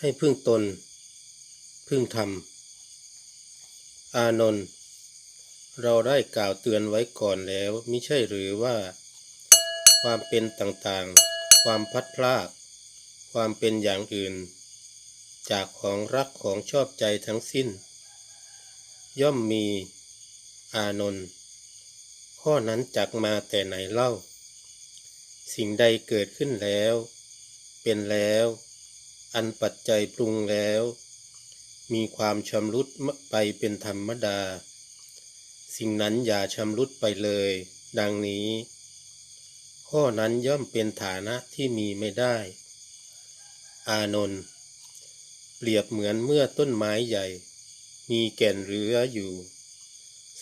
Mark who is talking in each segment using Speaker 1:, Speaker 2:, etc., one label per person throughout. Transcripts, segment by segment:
Speaker 1: ให้พึ่งตน พึ่งธรรม อานนท์เราได้กล่าวเตือนไว้ก่อนแล้วมิใช่หรือว่า ความเป็นต่างๆ ความพัดพราก ความเป็นอย่างอื่น จากของรักของชอบใจทั้งสิ้น ย่อมมี อานนท์ข้อนั้นจักมาแต่ไหนเล่า สิ่งใดเกิดขึ้นแล้ว เป็นแล้ว อันปัจจัยปรุงแล้ว มีความชำรุดไปเป็นธรรมดา สิ่งนั้นอย่าชำรุดไปเลย ดังนี้ ข้อนั้นย่อมเป็นฐานะที่มีไม่ได้ อานนท์เปรียบเหมือนเมื่อต้นไม้ใหญ่ มีแก่นเรืออยู่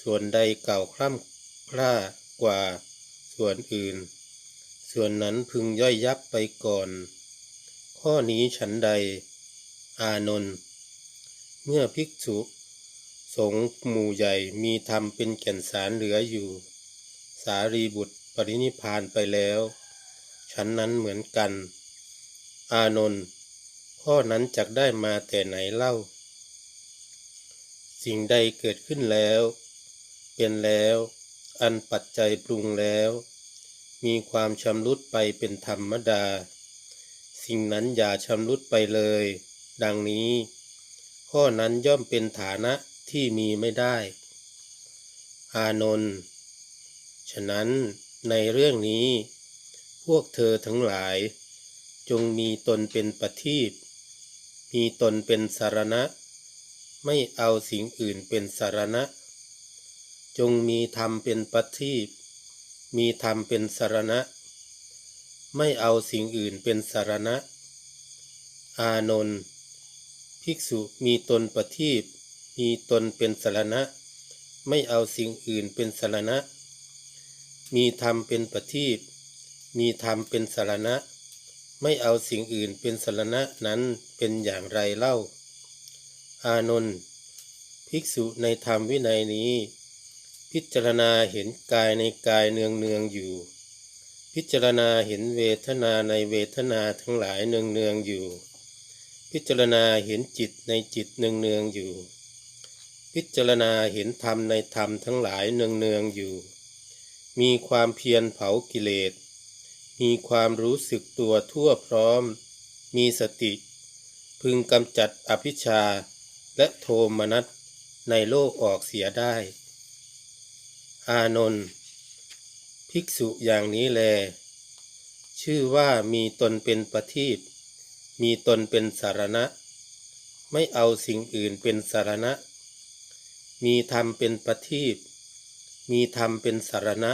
Speaker 1: ส่วนใดเก่าคล่ำคล้ากว่าส่วนอื่น ส่วนนั้นพึงย่อยยับไปก่อน ข้อนี้ฉันใด อานนท์เมื่อภิกษุสงฆ์หมู่ใหญ่มีธรรมเป็นแก่นสารเหลืออยู่ สารีบุตรปรินิพานไปแล้ว ฉันนั้นเหมือนกัน อานนท์ข้อนั้นจักได้มาแต่ไหนเล่า สิ่งใดเกิดขึ้นแล้ว เป็นแล้ว อันปัจจัยปรุงแล้ว มีความชำรุดไปเป็นธรรมดา สิ่งนั้นอย่าชำรุดไปเลย ดังนี้ ข้อนั้นย่อมเป็นฐานะที่มีไม่ได้ อานนท์ฉะนั้นในเรื่องนี้ พวกเธอทั้งหลาย จงมีตนเป็นประทีปมีตนเป็นสารณะ ไม่เอาสิ่งอื่นเป็นสารณะ จงมีธรรมเป็นประทีปมีธรรมเป็นสารณะ ไม่เอาสิ่งอื่นเป็นสารณะ อานนท์ภิกษุมีตนประทีปมีตนเป็นสารณะ ไม่เอาสิ่งอื่นเป็นสารณะ มีธรรมเป็นประทีปมีธรรมเป็นสารณะ ไม่เอาสิ่งอื่นเป็นสารณะนั้นเป็นอย่างไรเล่า อานนท์ภิกษุในธรรมวินัยนี้ พิจารณาเห็นกายในกายเนืองเนืองอยู่ พิจารณาเห็นเวทนาในเวทนาทั้งหลายเนืองเนืองอยู่ พิจารณาเห็นจิตในจิตเนืองเนืองอยู่ พิจารณาเห็นธรรมในธรรมทั้งหลายเนืองเนืองอยู่ มีความเพียรเผากิเลส มีความรู้สึกตัวทั่วพร้อม มีสติ พึงกำจัดอภิชาและโทมนัสในโลกออกเสียได้ อานนท์ ภิกษุอย่างนี้แล ชื่อว่ามีตนเป็นประทีปมีตนเป็นสารณะ ไม่เอาสิ่งอื่นเป็นสารณะ มีธรรมเป็นประทีปมีธรรมเป็นสารณะ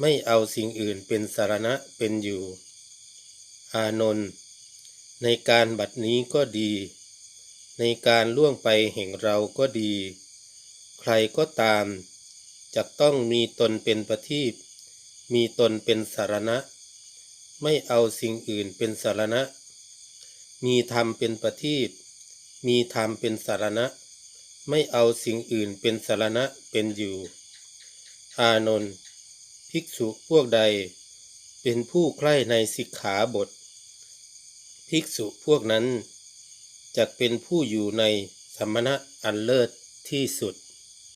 Speaker 1: ไม่เอาสิ่งอื่นเป็นสารณะเป็นอยู่ อานนท์ในการบัดนี้ก็ดี ในการล่วงไปแห่งเราก็ดี ใครก็ตามจะต้องมีตนเป็นประทีป มีตนเป็นสารณะ ไม่เอาสิ่งอื่นเป็นสารณะ มีธรรมเป็นประทีปมีธรรมเป็นสารณะ ไม่เอาสิ่งอื่นเป็นสารณะเป็นอยู่ อานนท์ภิกษุพวกใด เป็นผู้ใคร่ในสิกขาบท ภิกษุพวกนั้นจะเป็นผู้อยู่ในสมณะอันเลิศที่สุด